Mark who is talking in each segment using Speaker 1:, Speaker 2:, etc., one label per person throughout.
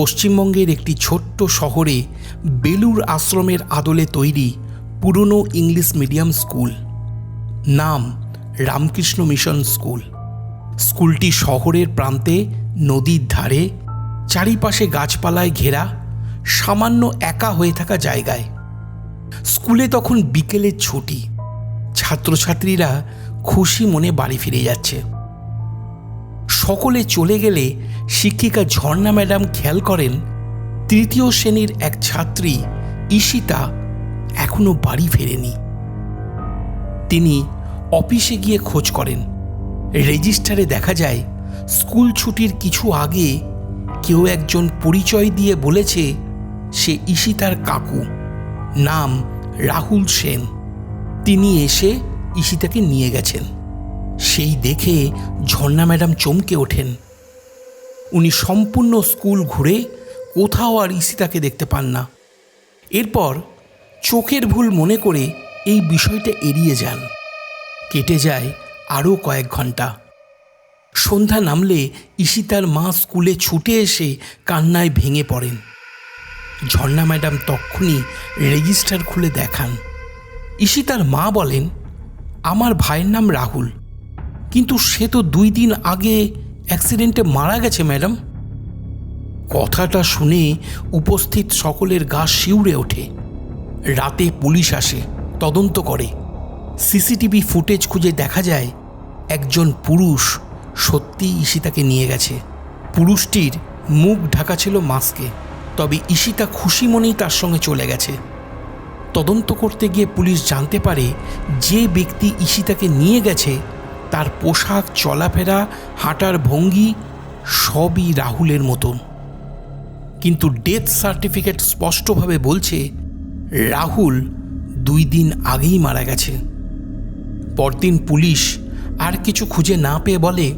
Speaker 1: পশ্চিমবঙ্গের একটি ছোট্ট শহরে বেলুর আশ্রমের আদলে তৈরি পুরনো ইংলিশ মিডিয়াম স্কুল। নাম রামকৃষ্ণ মিশন স্কুল। স্কুলটি শহরের প্রান্তে, নদীর ধারে, চারিপাশে গাছপালায় ঘেরা, সামান্য একা হয়ে থাকা জায়গায়। স্কুলে তখন বিকেলের ছুটি। ছাত্রছাত্রীরা খুশি মনে বাড়ি ফিরে যাচ্ছে। সকলে চলে গেলে শিক্ষিকা ঝর্ণা ম্যাডাম খেয়াল করেন, তৃতীয় শ্রেণির এক ছাত্রী ঈশিতা এখনও বাড়ি ফেরেনি। তিনি অফিসে গিয়ে খোঁজ করেন। রেজিস্টারে দেখা যায়, স্কুল ছুটির কিছু আগে কেউ একজন পরিচয় দিয়ে বলেছে, সে ঈশিতার কাকু, নাম রাহুল সেন। তিনি এসে ঈশিতাকে নিয়ে গেছেন। সেই দেখে ঝর্ণা ম্যাডাম চমকে ওঠেন। উনি সম্পূর্ণ স্কুল ঘুরে কোথাও আর ঈশিতাকে দেখতে পান না। এরপর চোখের ভুল মনে করে এই বিষয়টা এড়িয়ে যান। কেটে যায় আরও কয়েক ঘণ্টা। সন্ধ্যা নামলে ঈশিতার মা স্কুলে ছুটে এসে কান্নায় ভেঙে পড়েন। ঝর্ণা ম্যাডাম তক্ষুনি রেজিস্টার খুলে দেখান। ঈশিতার মা বলেন, আমার ভাইয়ের নাম রাহুল। কিন্তু সে তো দুই দিন আগে অ্যাক্সিডেন্টে মারা গেছে, ম্যাডাম। কথাটা শুনে উপস্থিত সকলের গা শিউরে ওঠে। রাতে পুলিশ আসে, তদন্ত করে। সিসিটিভি ফুটেজ খুঁজে দেখা যায়, একজন পুরুষ সত্যি ঈশিতাকে নিয়ে গেছে। পুরুষটির মুখ ঢাকা ছিল মাস্কে, তবে ঈশিতা খুশি মনেই তার সঙ্গে চলে গেছে। তদন্ত করতে গিয়ে পুলিশ জানতে পারে, যে ব্যক্তি ঈশিতাকে নিয়ে গেছে তার পোশাক, চলাফেরা, হাঁটার ভঙ্গি সবই রাহুলের মতন। কিন্তু ডেথ সার্টিফিকেট স্পষ্টভাবে বলছে, রাহুল দুই দিন আগেই মারা গেছে। পরদিন পুলিশ আর কিছু খুঁজে না পেয়ে বলে,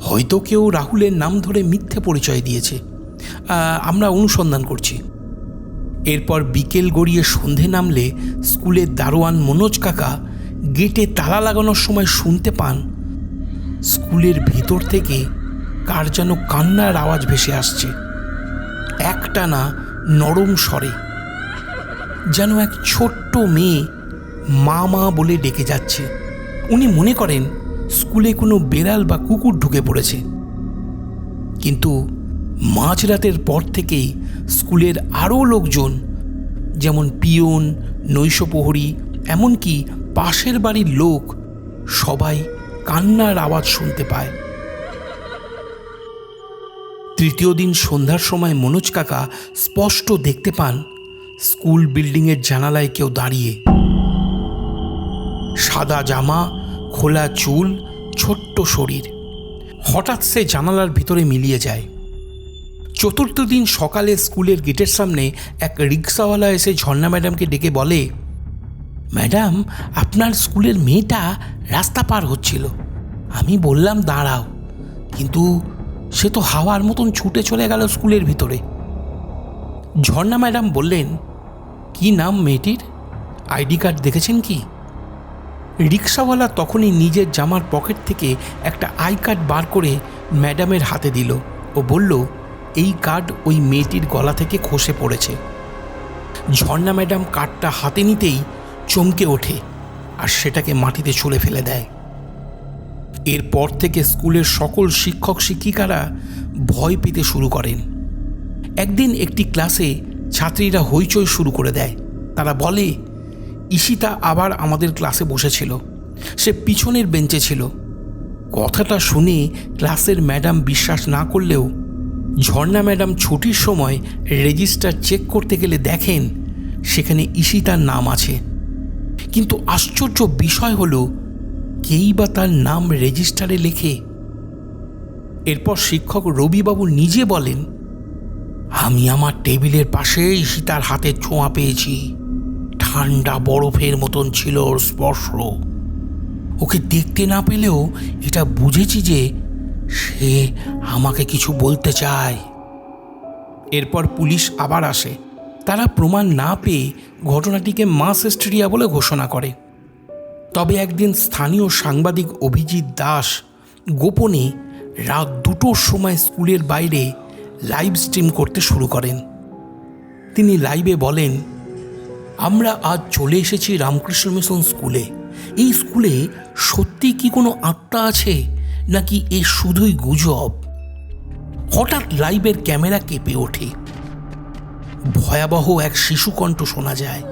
Speaker 1: হয়তো কেউ রাহুলের নাম ধরে মিথ্যে পরিচয় দিয়েছে। আমরা অনুসন্ধান করছি। এরপর বিকেল গড়িয়ে সন্ধে নামলে স্কুলের দারোয়ান মনোজ কাকা গেটে তালা লাগানোর সময় শুনতে পান, স্কুলের ভিতর থেকে কার যেন কান্নার আওয়াজ ভেসে আসছে। একটানা নরম স্বরে, যেন এক ছোট্ট মেয়ে মা মা বলে ডেকে যাচ্ছে। উনি মনে করেন স্কুলে কোনো বেড়াল বা কুকুর ঢুকে পড়েছে। কিন্তু মাঝরাতের পর থেকেই স্কুলের আরও লোকজন, যেমন পিয়ন, নৈশপ্রহরী, এমনকি পাশের বাড়ির লোক সবাই কান্নার আওয়াজ শুনতে পায়। তৃতীয় দিন সন্ধ্যার সময় মনোজ কাকা স্পষ্ট দেখতে পান, স্কুল বিল্ডিংয়ের জানালায় কেউ দাঁড়িয়ে। সাদা জামা, খোলা চুল, ছোট্ট শরীর। হঠাৎ সে জানালার ভিতরে মিলিয়ে যায়। চতুর্থ দিন সকালে স্কুলের গেটের সামনে এক রিক্সাওয়ালা এসে ঝর্ণা ম্যাডামকে ডেকে বলে ম্যাডাম, আপনার স্কুলের মেয়েটা রাস্তা পার হচ্ছিল। আমি বললাম, দাঁড়াও। কিন্তু সে তো হাওয়ার মতন ছুটে চলে গেল স্কুলের ভিতরে। ঝর্ণা ম্যাডাম বললেন, কি নাম মেয়েটির? আইডি কার্ড দেখেছেন কি? রিক্সাওয়ালা তখনই নিজের জামার পকেট থেকে একটা আই কার্ড বার করে ম্যাডামের হাতে দিল ও বলল, এই কার্ড ওই মেয়েটির গলা থেকে খসে পড়েছে। ঝর্ণা ম্যাডাম কার্ডটা হাতে নিতেই চমকে ওঠে আর সেটাকে মাটিতে ছুঁড়ে ফেলে দেয়। এরপর থেকে স্কুলের সকল শিক্ষক শিক্ষিকারা ভয় পেতে শুরু করেন। একদিন একটি ক্লাসে ছাত্রীরা হইচই শুরু করে দেয়। তারা বলে, ঈশিতা আবার আমাদের ক্লাসে বসেছিল। সে পিছনের বেঞ্চে ছিল। কথাটা শুনে ক্লাসের ম্যাডাম বিশ্বাস না করলেও ঝর্ণা ম্যাডাম ছুটির সময় রেজিস্টার চেক করতে গেলে দেখেন সেখানে ঈশিতার নাম আছে। কিন্তু আশ্চর্য বিষয় হলো, কেই বা তার নাম রেজিস্টারে লেখে। এরপর শিক্ষক রবিবাবু নিজে বলেন, আমি আমার টেবিলের পাশে সীতার হাতে ছোঁয়া পেয়েছি। ঠান্ডা বরফের মতন ছিল ওর স্পর্শ। ওকে দেখতে না পেলেও এটা বুঝেছি যে সে আমাকে কিছু বলতে চায়। এরপর পুলিশ আবার আসে। তারা প্রমাণ না পেয়ে ঘটনাটিকে মাস হিস্ট্রিয়া বলে ঘোষণা করে। তবে একদিন স্থানীয় সাংবাদিক অভিজিৎ দাস গোপনে রাত দুটোর সময় স্কুলের বাইরে লাইভ স্ট্রিম করতে শুরু করেন। তিনি লাইভে বলেন, আমরা আজ চলে এসেছি রামকৃষ্ণ মিশন স্কুলে। এই স্কুলে সত্যি কি কোনো আত্মা আছে নাকি এ শুধুই গুজব? হঠাৎ লাইভের ক্যামেরা কেঁপে ওঠে। ভয়াবহ এক শিশুকণ্ঠ শোনা যায়।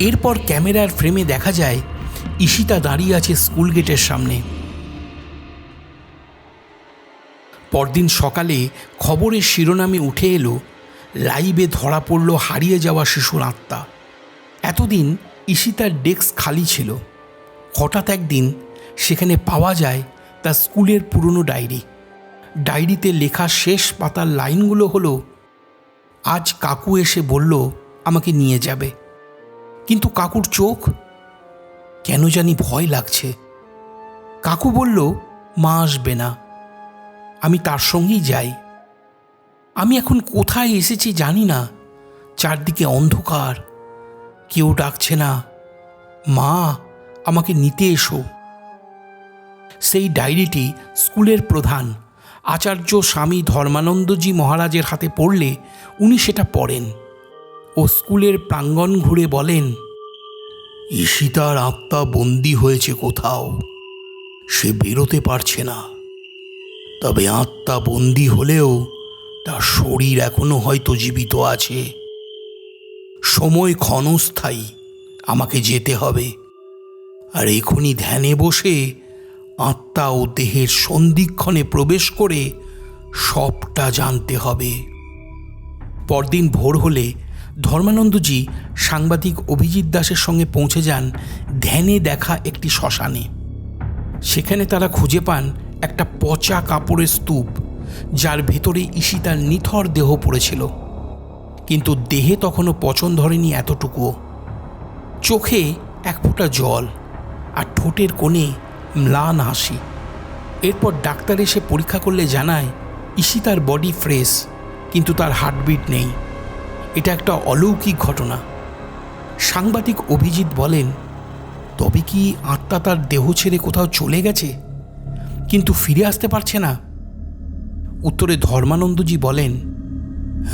Speaker 1: এরপর ক্যামেরার ফ্রেমে দেখা যায়, ঈশিতা দাঁড়িয়ে আছে স্কুল গেটের সামনে। পরদিন সকালে খবরের শিরোনামে উঠে এলো, লাইভে ধরা পড়ল হারিয়ে যাওয়া শিশুর আত্মা। এতদিন ঈশিতার ডেস্ক খালি ছিল। হঠাৎ একদিন সেখানে পাওয়া যায় তার স্কুলের পুরনো ডায়েরি। ডায়েরিতে লেখা শেষ পাতার লাইনগুলো হলো, আজ কাকু এসে বলল আমাকে নিয়ে যাবে। কিন্তু কাকুর চোখ কেন জানি ভয় লাগছে। কাকু বলল, মা আসবে না, আমি তার সঙ্গেই যাই। আমি এখন কোথায় এসেছি জানি না, চারদিকে অন্ধকার, কেউ ডাকছে না। মা, আমাকে নিতে এসো। সেই ডায়েরিটি স্কুলের প্রধান আচার্য স্বামী ধর্মানন্দজি মহারাজের হাতে পড়লে উনি সেটা পড়েন ও স্কুলের প্রাঙ্গণ ঘুরে বলেন, ঈশিতার আত্মা বন্দি হয়েছে কোথাও। সে বেরোতে পারছে না। তবে আত্মা বন্দি হলেও তার শরীর এখনও হয়তো জীবিত আছে। সময় ক্ষণস্থায়ী। আমাকে যেতে হবে। আর এখনই ধ্যানে বসে আত্মা ও দেহের সন্ধিক্ষণে প্রবেশ করে সবটা জানতে হবে। পরদিন ভোর হলে ধর্মানন্দজি সাংবাদিক অভিজিৎ দাসের সঙ্গে পৌঁছে যান ধ্যানে দেখা একটি শ্মশানে। সেখানে তারা খুঁজে পান একটা পচা কাপড়ের স্তূপ, যার ভেতরে ঈশিতার নিথর দেহ পড়েছিল। কিন্তু দেহে তখনও পচন ধরেনি এতটুকুও। চোখে এক ফোঁটা জল আর ঠোঁটের কোণে ম্লান হাসি। এরপর ডাক্তার এসে পরীক্ষা করলে জানায় ঈশিতার বডি ফ্রেশ কিন্তু তার হার্টবিট নেই। এটা একটা অলৌকিক ঘটনা। সাংবাদিক অভিজিৎ বলেন, তবে কি আত্মা তার দেহ ছেড়ে কোথাও চলে গেছে? কিন্তু ফিরে আসতে পারছে না? উত্তরে ধর্মানন্দজি বলেন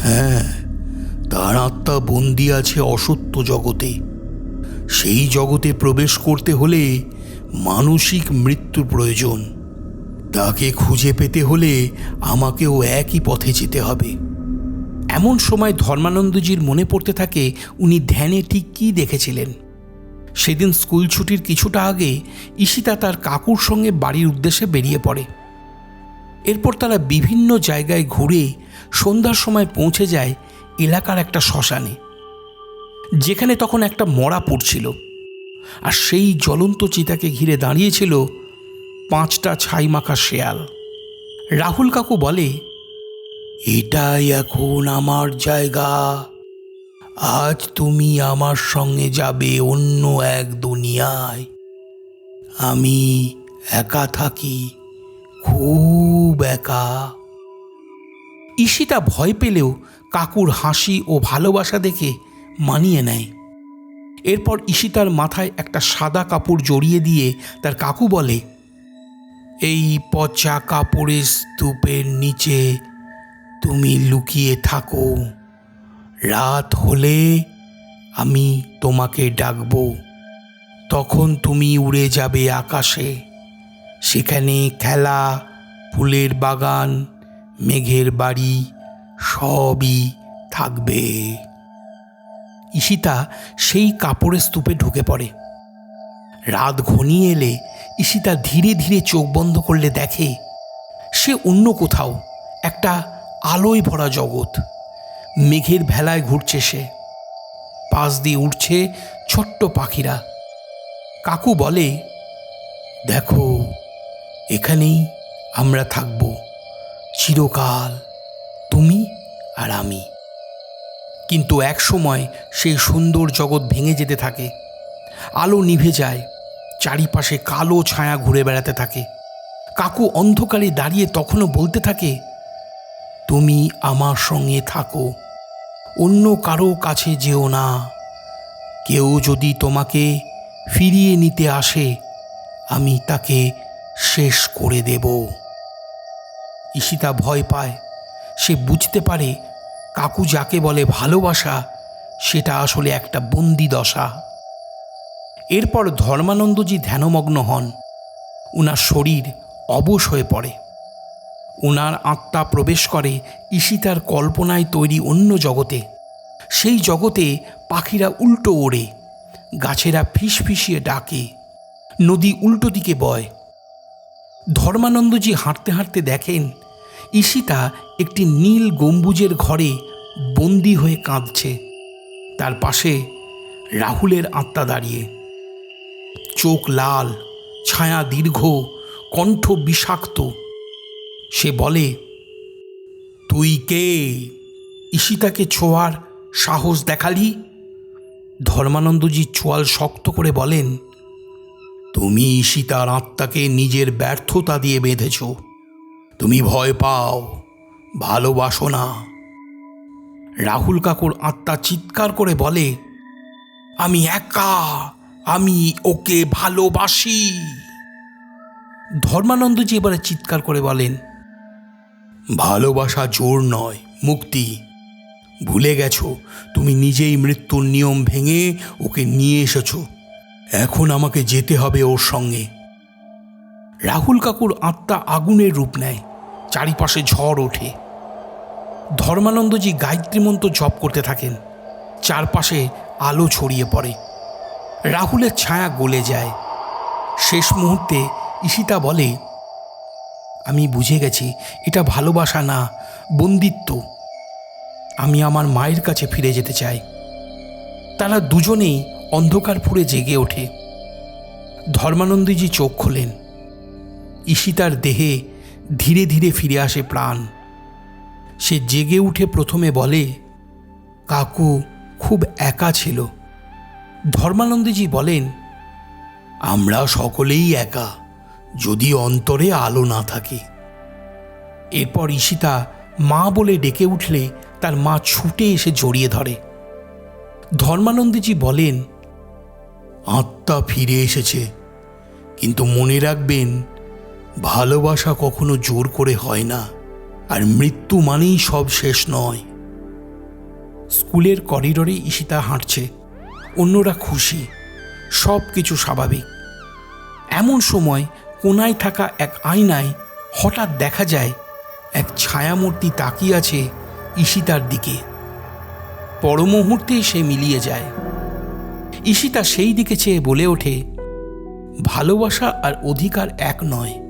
Speaker 1: হ্যাঁ তার আত্মা বন্দি আছে অসত্য জগতে। সেই জগতে প্রবেশ করতে হলে মানসিক মৃত্যুর প্রয়োজন। তাকে খুঁজে পেতে হলে আমাকেও একই পথে যেতে হবে। এমন সময় ধর্মানন্দজির মনে পড়তে থাকে, উনি ধ্যানে ঠিক কী দেখেছিলেন। সেদিন স্কুল ছুটির কিছুটা আগে ঈশিতা তার কাকুর সঙ্গে বাড়ির উদ্দেশ্যে বেরিয়ে পড়ে। এরপর তারা বিভিন্ন জায়গায় ঘুরে সন্ধ্যার সময় পৌঁছে যায় এলাকার একটা শ্মশানে, যেখানে তখন একটা মরা পড়ছিল আর সেই জ্বলন্ত চিতাকে ঘিরে দাঁড়িয়েছিল পাঁচটা ছাই মাখা শেয়াল। রাহুল কাকু বলে এটাই এখন আমার জায়গা। আজ তুমি আমার সঙ্গে যাবে অন্য এক দুনিয়ায়। আমি একা থাকি খুব একা। ঈশিতা ভয় পেলেও কাকুর হাসি ও ভালোবাসা দেখে মানিয়ে নেয়। এরপর ঈশিতার মাথায় একটা সাদা কাপড় জড়িয়ে দিয়ে তার কাকু বলে, এই পচা কাপড়ের স্তূপের নিচে তুমি লুকিয়ে থাকো। রাত হলে আমি তোমাকে ডাকব। তখন তুমি উড়ে যাবে আকাশে। সেখানে খেলা, ফুলের বাগান, মেঘের বাড়ি সবই থাকবে। ঈশিতা সেই কাপড়ের স্তূপে ঢুকে পড়ে। রাত ঘনিয়ে এলে ঈশিতা ধীরে ধীরে চোখ বন্ধ করলে দেখে সে অন্য কোথাও একটা আলোয় ভরা জগৎ। মেঘের ভেলায় ঘুরছে সে। পাশ দিয়ে উঠছে ছোট্ট পাখিরা। কাকু বলে, দেখো, এখানেই আমরা থাকব। চিরকাল তুমি আর আমি। কিন্তু এক সময় সেই সুন্দর জগৎ ভেঙে যেতে থাকে। আলো নিভে যায়, চারিপাশে কালো ছায়া ঘুরে বেড়াতে থাকে। কাকু অন্ধকারে দাঁড়িয়ে তখনও বলতে থাকে, তুমি আমার সঙ্গে থাকো, অন্য কারও কাছে যেও না। কেউ যদি তোমাকে ফিরিয়ে নিতে আসে, আমি তাকে শেষ করে দেব। ঈশিতা ভয় পায়, সে বুঝতে পারে কাকু যাকে বলে ভালোবাসা, সেটা আসলে একটা বন্দি দশা। এরপর ধর্মানন্দজি ধ্যানমগ্ন হন। উনার শরীর অবশ হয়ে পড়ে। উনার আত্মা প্রবেশ করে ঈশিতার কল্পনায় তৈরি অন্য জগতে। সেই জগতে পাখিরা উল্টো ওড়ে, গাছেরা ফিসফিসিয়ে ডাকে, নদী উল্টো দিকে বয়। ধর্মানন্দজি হাঁটতে হাঁটতে দেখেন, ঈশিতা একটি নীল গম্বুজের ঘরে বন্দি হয়ে কাঁদছে। তার পাশে রাহুলের আত্মা দাঁড়িয়ে। চোখ লাল, ছায়া দীর্ঘ, কণ্ঠ বিষাক্ত। সে বলে, তুই কে? ঈশিতাকে ছোঁয়ার সাহস দেখালি? ধর্মানন্দজি চোয়াল শক্ত করে বলেন, তুমি ঈশিতার আত্মাকে নিজের ব্যর্থতা দিয়ে বেঁধেছ। তুমি ভয় পাও। ভালোবাসো না। রাহুল কাকুর আত্মা চিৎকার করে বলে, আমি একা, আমি ওকে ভালোবাসি। ধর্মানন্দজি এবারে চিৎকার করে বলেন, ভালোবাসা জোর নয়, মুক্তি। ভুলে গেছো, তুমি নিজেই মৃত্যুর নিয়ম ভেঙে ওকে নিয়ে এসেছ। এখন আমাকে যেতে হবে ওর সঙ্গে। রাহুল কাকুর আত্মা আগুনের রূপ নেয়, চারিপাশে ঝড় ওঠে। ধর্মানন্দজি গায়ত্রী মন্ত্র জপ করতে থাকেন। চারপাশে আলো ছড়িয়ে পড়ে। রাহুলের ছায়া গলে যায়। শেষ মুহূর্তে ঈশিতা বলে, আমি বুঝে গেছি, এটা ভালোবাসা না, বন্দিত্ব। আমি আমার মায়ের কাছে ফিরে যেতে চাই। তারা দুজনেই অন্ধকার ফুরে জেগে ওঠে। ধর্মানন্দজি চোখ খোলেন। ঈশিতার দেহে ধীরে ধীরে ফিরে আসে প্রাণ। সে জেগে উঠে প্রথমে বলে, কাকু খুব একা ছিল। ধর্মানন্দজি বলেন, আমরা সকলেই একা, যদি অন্তরে আলো না থাকে। এরপর ঈশিতা মা বলে ডেকে উঠলে তার মা ছুটে এসে জড়িয়ে ধরে। ধর্মানন্দজি বলেন, আত্মা ফিরে এসেছে, কিন্তু মনে রাখবেন, ভালোবাসা কখনো জোর করে হয় না। আর মৃত্যু মানেই সব শেষ নয়। স্কুলের করিডোরে ঈশিতা হাঁটছে। অন্যরা খুশি। সব কিছু স্বাভাবিক। এমন সময় কোনায় থাকা এক আয়নায় হঠাৎ দেখা যায়, এক ছায়ামূর্তি তাকিয়ে আছে ঈশিতার দিকে। পরমুহূর্তে সে মিলিয়ে যায়। ঈশিতা সেই দিকে চেয়ে বলে ওঠে, ভালোবাসা আর অধিকার এক নয়।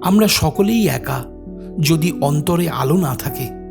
Speaker 1: আমরা সকলেই একা। যদি অন্তরে আলো না থাকে